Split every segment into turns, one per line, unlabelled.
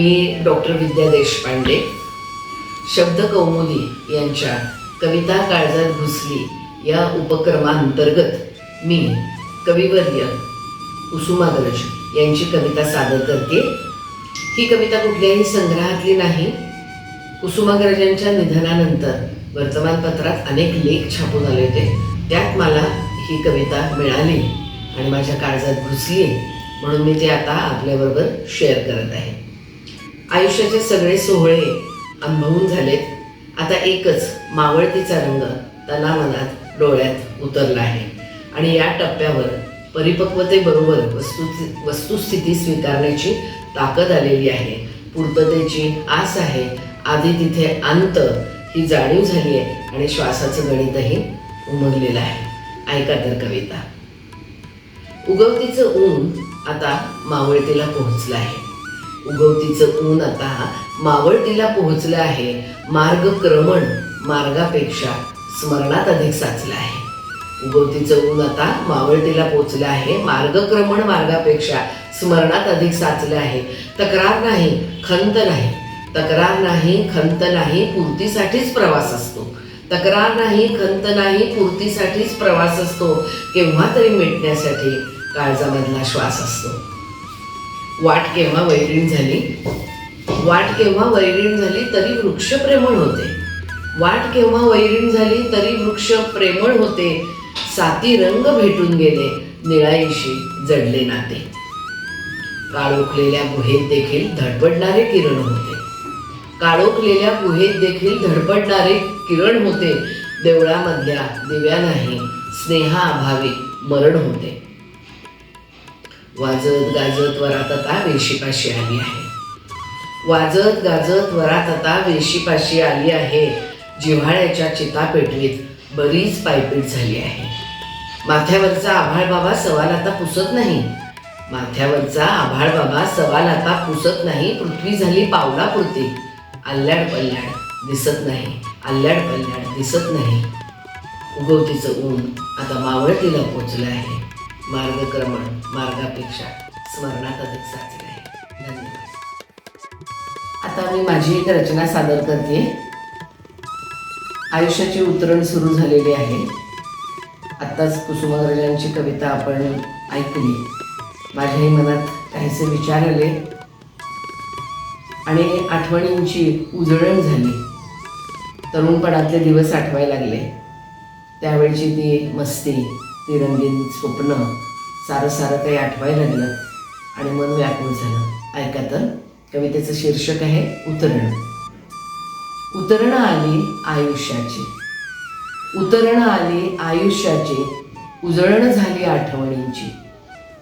मी doctor विद्या देशपांडे शब्द कौमुदी यांच्या कविता काळजात घुसली या उपक्रमांतर्गत मी कविवर्य कुसुमाग्रज यांची कविता सादर करते. ही कविता कुठल्याही संग्रहातली नाही. कुसुमाग्रजांच्या निधनानंतर वर्तमानपत्रात अनेक लेख छापून आले होते. त्यात मला ही कविता मिळाली आणि माझ्या काळजात घुसली म्हणून मी ते आता आपल्याबरोबर शेअर करत आहे. आयुष्याचे सगळे सोहळे अनुभवून झालेत. आता एकच मावळतीचा रंग तनामनात डोळ्यात उतरला आहे. आणि या टप्प्यावर परिपक्वतेबरोबर वस्तू वस्तुस्थिती स्वीकारण्याची ताकद आलेली आहे. पूर्ततेची आस आहे. आधी तिथे अंत ही जाणीव झाली आहे आणि श्वासाचं गणितही उमरलेलं आहे. ऐका तर कविता. उगवतीचं ऊन आता मावळतीला पोहोचलं आहे. उगवतीचं ऊन आता मावळतीला पोहोचलं आहे. मार्गक्रमण मार्गापेक्षा स्मरणात अधिक साचलं आहे. उगवतीचं ऊन आता मावळतीला पोहोचलं आहे. मार्गक्रमण मार्गापेक्षा स्मरणात अधिक साचलं आहे. तक्रार नाही खंत नाही. तक्रार नाही खंत नाही पूर्तीसाठीच प्रवास असतो. तक्रार नाही खंत नाही पूर्तीसाठीच प्रवास असतो. केव्हा तरी मिटण्यासाठी काळजामधला श्वास असतो. वाट केव्हा वैरीण झाली? वाट केव्हा वैरीण झाली तरी वृक्ष प्रेमळ होते. वाट केव्हा वैरीण झाली तरी वृक्ष प्रेमळ होते. साती रंग भेटून गेले निळाईशी जडले नाते. काळोखलेल्या गुहेत देखील धडपडणारे किरण होते. काळोखलेल्या गुहेत देखील धडपडणारे किरण होते. देवळामधल्या दिव्या नाही स्नेहाअभावी मरण होते. वाजत गाजत वरात आता वेशीपाशी आली आहे. वाजत गाजत वरात आता वेशीपाशी आली आहे. जिव्हाळ्याच्या चिता पेटवीत बरीच पायपीट झाली आहे. माथ्यावरचा आभाळ बाबा सवाल आता पुसत नाही. माथ्यावरचा आभाळ बाबा सवाल आता पुसत नाही. पृथ्वी झाली पावलापुरती. अल्ल्याड पल्ल्याड दिसत नाही. अल्ल्याड पल्ल्याड दिसत नाही. उगवतीचं ऊन आता मावळतीला पोचलं आहे. मार्गक्रमण मार्गापेक्षा स्मरणात अधिक साचले आहे. धन्यवाद. आता मी माझी एक रचना सादर करते. आयुष्याची उतरण सुरू झालेली आहे. आत्ताच कुसुमाग्रजांची कविता आपण ऐकली. माझ्याही मनात काहीसे विचार आले. आणि आठवणींची उजळण झाली. तरुणपणातले दिवस आठवायला लागले. त्यावेळची ती मस्ती ती रंगीन स्वप्न सारं सारं काही आठवायला लागलं आणि मन व्याकुळ झालं. ऐका तर कवितेचं शीर्षक आहे उतरण. उतरणं आली आयुष्याची. उतरणं आली आयुष्याची उजळण झाली आठवणींची.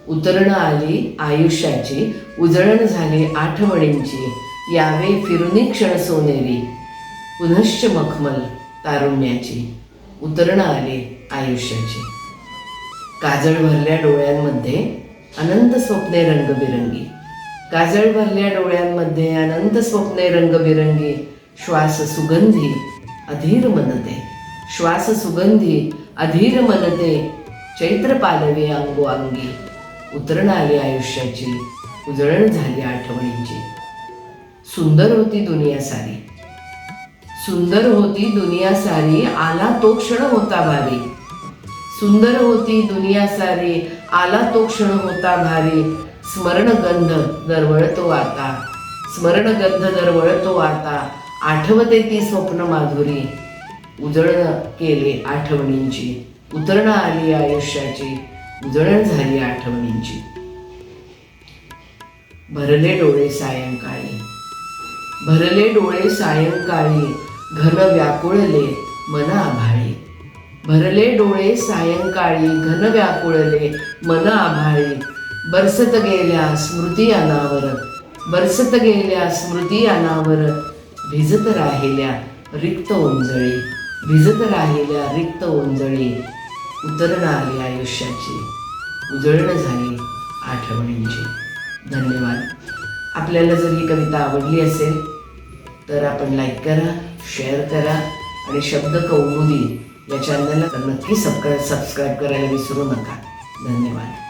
उतरणं आली आयुष्याची उजळण झाली आठवणींची. यावे फिरुनी क्षण सोनेरी पुनश्च मखमल तारुण्याची. उतरणं आली आयुष्याची. काजळ भरल्या डोळ्यांमध्ये अनंत स्वप्ने रंगबिरंगी. काजळ भरल्या डोळ्यांमध्ये अनंत स्वप्ने रंगबिरंगी. श्वास सुगंधी अधीर मनते. श्वास सुगंधी अधीर मनते. चैत्र पालवी अंगोअंगी उतरण आली आयुष्याची उजळण झाली आठवणींची. सुंदर होती दुनिया सारी. सुंदर होती दुनिया सारी आला तो क्षण होता भारी. सुंदर होती दुनिया सारी. आला तो क्षण होता भारी. स्मरणगंध दरवळतो आता. स्मरणगंध दरवळतो आता. आठवते ती स्वप्न माधुरी. उजळण केले आठवणींची. उतरणं आली आयुष्याची. उजळण झाली आठवणींची. भरले डोळे सायंकाळी. भरले डोळे सायंकाळी. घन व्याकुळले मन आभाळी भरले डोळे सायंकाळी घन व्याकुळले मन आभाळी. बरसत गेल्या स्मृती अनावर बरसत गेल्या स्मृती अनावर भिजत राहिल्या रिक्त ओंजळी भिजत राहिल्या रिक्त ओंजळी. उतरण आली आयुष्याची उजळण झाली आठवणींची. धन्यवाद. आपल्याला जर ही कविता आवडली असेल तर आपण लाईक करा शेअर करा आणि शब्द कौमुदी या चॅनलला नक्की सबस्क्राईब सबस्क्राईब करायला विसरू नका. धन्यवाद.